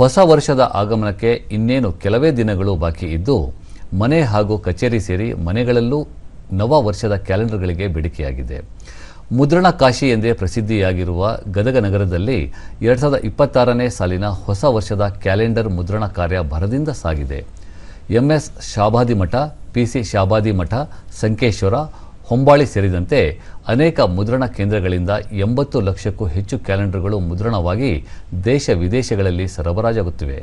ಹೊಸ ವರ್ಷದ ಆಗಮನಕ್ಕೆ ಇನ್ನೇನು ಕೆಲವೇ ದಿನಗಳು ಬಾಕಿ ಇದ್ದು, ಮನೆ ಹಾಗೂ ಕಚೇರಿ ಸೇರಿ ಮನೆಗಳಲ್ಲೂ ನವ ವರ್ಷದ ಕ್ಯಾಲೆಂಡರ್ಗಳಿಗೆ ಬೇಡಿಕೆಯಾಗಿದೆ. ಮುದ್ರಣ ಕಾಶಿ ಎಂದೇ ಪ್ರಸಿದ್ಧಿಯಾಗಿರುವ ಗದಗ ನಗರದಲ್ಲಿ ಎರಡು ಸಾವಿರದ ಇಪ್ಪತ್ತಾರನೇ ಸಾಲಿನ ಹೊಸ ವರ್ಷದ ಕ್ಯಾಲೆಂಡರ್ ಮುದ್ರಣ ಕಾರ್ಯ ಭರದಿಂದ ಸಾಗಿದೆ. ಎಂಎಸ್ ಶಾಬಾದಿ ಮಠ, ಪಿಸಿ ಶಾಬಾದಿ ಮಠ, ಸಂಕೇಶ್ವರ ಹೊಂಬಾಳಿ ಸೇರಿದಂತೆ ಅನೇಕ ಮುದ್ರಣ ಕೇಂದ್ರಗಳಿಂದ ಎಂಬತ್ತು ಲಕ್ಷಕ್ಕೂ ಹೆಚ್ಚು ಕ್ಯಾಲೆಂಡರ್ಗಳು ಮುದ್ರಣವಾಗಿ ದೇಶ ವಿದೇಶಗಳಲ್ಲಿ ಸರಬರಾಜಾಗುತ್ತಿವೆ.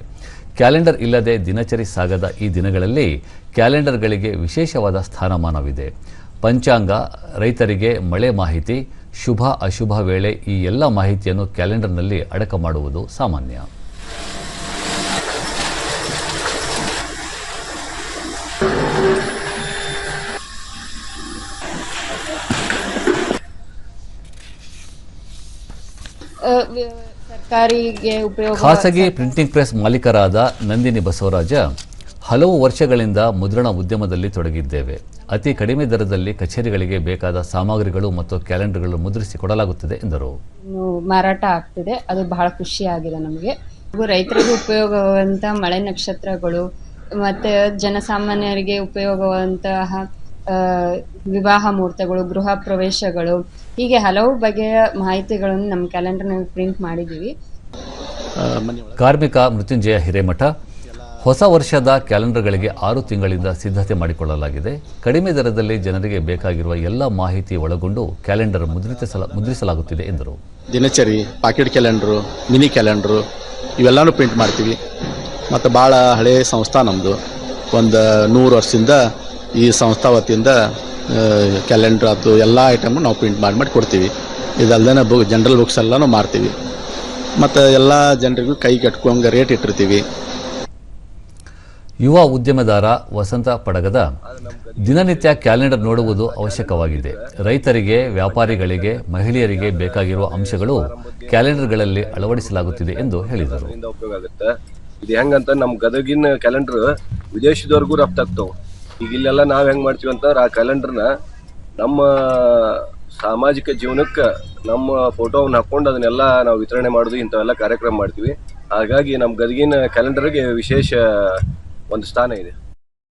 ಕ್ಯಾಲೆಂಡರ್ ಇಲ್ಲದೆ ದಿನಚರಿ ಸಾಗದ ಈ ದಿನಗಳಲ್ಲಿ ಕ್ಯಾಲೆಂಡರ್ಗಳಿಗೆ ವಿಶೇಷವಾದ ಸ್ಥಾನಮಾನವಿದೆ. ಪಂಚಾಂಗ, ರೈತರಿಗೆ ಮಳೆ ಮಾಹಿತಿ, ಶುಭ ಅಶುಭ ವೇಳೆ ಈ ಎಲ್ಲ ಮಾಹಿತಿಯನ್ನು ಕ್ಯಾಲೆಂಡರ್ನಲ್ಲಿ ಅಡಕ ಮಾಡುವುದು ಸಾಮಾನ್ಯ. ಸರ್ಕಾರಿಗೆ ಉಪಯೋಗ ಖಾಸಗಿ ಪ್ರಿಂಟಿಂಗ್ ಪ್ರೆಸ್ ಮಾಲೀಕರಾದ ನಂದಿನಿ ಬಸವರಾಜ ಹಲವು ವರ್ಷಗಳಿಂದ ಮುದ್ರಣ ಉದ್ಯಮದಲ್ಲಿ ತೊಡಗಿದ್ದೇವೆ. ಅತಿ ಕಡಿಮೆ ದರದಲ್ಲಿ ಕಚೇರಿಗಳಿಗೆ ಬೇಕಾದ ಸಾಮಗ್ರಿಗಳು ಮತ್ತು ಕ್ಯಾಲೆಂಡರ್ಗಳು ಮುದ್ರಿಸಿ ಕೊಡಲಾಗುತ್ತದೆ ಎಂದರು. ಮಾರಾಟ ಆಗ್ತಿದೆ. ಅದು ಬಹಳ ಖುಷಿ ಆಗಿದೆ ನಮಗೆ ರೈತರಿಗೆ ಉಪಯೋಗವಾದಂಥ ಮಳೆ ನಕ್ಷತ್ರಗಳು ಮತ್ತೆ ಜನಸಾಮಾನ್ಯರಿಗೆ ಉಪಯೋಗವಾದಂತಹ ಆ, ವಿವಾಹ ಮುಹೂರ್ತಗಳು ಗೃಹ ಪ್ರವೇಶಗಳು ಹೀಗೆ ಹಲವು ಬಗೆಯ ಮಾಹಿತಿಗಳನ್ನು ನಮ್ಮ ಕ್ಯಾಲೆಂಡರ್ನಲ್ಲಿ ಪ್ರಿಂಟ್ ಮಾಡಿದ್ದೀವಿ. ಕಾರ್ಮಿಕ ಮೃತ್ಯುಂಜಯ ಹಿರೇಮಠ ಹೊಸ ವರ್ಷದ ಕ್ಯಾಲೆಂಡರ್ಗಳಿಗೆ ಆರು ತಿಂಗಳಿಂದ ಸಿದ್ಧತೆ ಮಾಡಿಕೊಳ್ಳಲಾಗಿದೆ. ಕಡಿಮೆ ದರದಲ್ಲಿ ಜನರಿಗೆ ಬೇಕಾಗಿರುವ ಎಲ್ಲ ಮಾಹಿತಿ ಒಳಗೊಂಡು ಕ್ಯಾಲೆಂಡರ್ ಮುದ್ರಿಸಲ ಮುದ್ರಿಸಲಾಗುತ್ತಿದೆ ಎಂದರು. ದಿನಚರಿ ಪಾಕೆಟ್ ಕ್ಯಾಲೆಂಡರು ಮಿನಿ ಕ್ಯಾಲೆಂಡರು ಇವೆಲ್ಲನೂ ಪ್ರಿಂಟ್ ಮಾಡ್ತೀವಿ. ಮತ್ತು ಭಾಳ ಹಳೆಯ ಸಂಸ್ಥಾ ನಮ್ಮದು ಒಂದು ನೂರು ವರ್ಷದಿಂದ ಈ ಸಂಸ್ಥಾ ವತಿಯಿಂದ ಕ್ಯಾಲೆಂಡ್ರ್ ಆಯ್ತು ಎಲ್ಲ ಐಟಮ್ನು ನಾವು ಪ್ರಿಂಟ್ ಮಾಡಿ ಮಾಡಿ ಕೊಡ್ತೀವಿ. ಇದಲ್ಲದೆ ಬುಕ್ ಜನರಲ್ ಬುಕ್ಸ್ ಎಲ್ಲನೂ ಮಾರ್ತೀವಿ. ಮತ್ತು ಎಲ್ಲ ಜನರಿಗೂ ಕೈ ಕಟ್ಕೊಂಗೆ ರೇಟ್ ಇಟ್ಟಿರ್ತೀವಿ. ಯುವ ಉದ್ಯಮದಾರ ವಸಂತ ಪಡಗದ ದಿನನಿತ್ಯ ಕ್ಯಾಲೆಂಡರ್ ನೋಡುವುದು ಅವಶ್ಯಕವಾಗಿದೆ. ರೈತರಿಗೆ ವ್ಯಾಪಾರಿಗಳಿಗೆ ಮಹಿಳೆಯರಿಗೆ ಬೇಕಾಗಿರುವ ಅಂಶಗಳು ಕ್ಯಾಲೆಂಡರ್ಗಳಲ್ಲಿ ಅಳವಡಿಸಲಾಗುತ್ತಿದೆ ಎಂದು ಹೇಳಿದರು. ಇಂದ ಉಪಯೋಗ ಆಗುತ್ತೆ. ಇದು ಹೆಂಗಂತ ನಮ್ಮ ಗದಗಿನ ಕ್ಯಾಲೆಂಡರ್ ವಿದೇಶದವರೆಗೂ ರಫ್ತಾಗ್ತಾವ ಈಗ ಇಲ್ಲೆಲ್ಲ ನಾವು ಹೆಂಗೆ ಮಾಡ್ತೀವಿ ಅಂತಂದ್ರೆ ಆ ಕ್ಯಾಲೆಂಡರ್ನ ನಮ್ಮ ಸಾಮಾಜಿಕ ಜೀವನಕ್ಕೆ ನಮ್ಮ ಫೋಟೋವನ್ನು ಹಾಕೊಂಡು ಅದನ್ನೆಲ್ಲ ನಾವು ವಿತರಣೆ ಮಾಡೋದು, ಇಂಥವೆಲ್ಲ ಕಾರ್ಯಕ್ರಮ ಮಾಡ್ತೀವಿ. ಹಾಗಾಗಿ ನಮ್ಮ ಗದಗಿನ ಕ್ಯಾಲೆಂಡರ್ಗೆ ವಿಶೇಷ ಒಂದು ಸ್ಥಾನ ಇದೆ.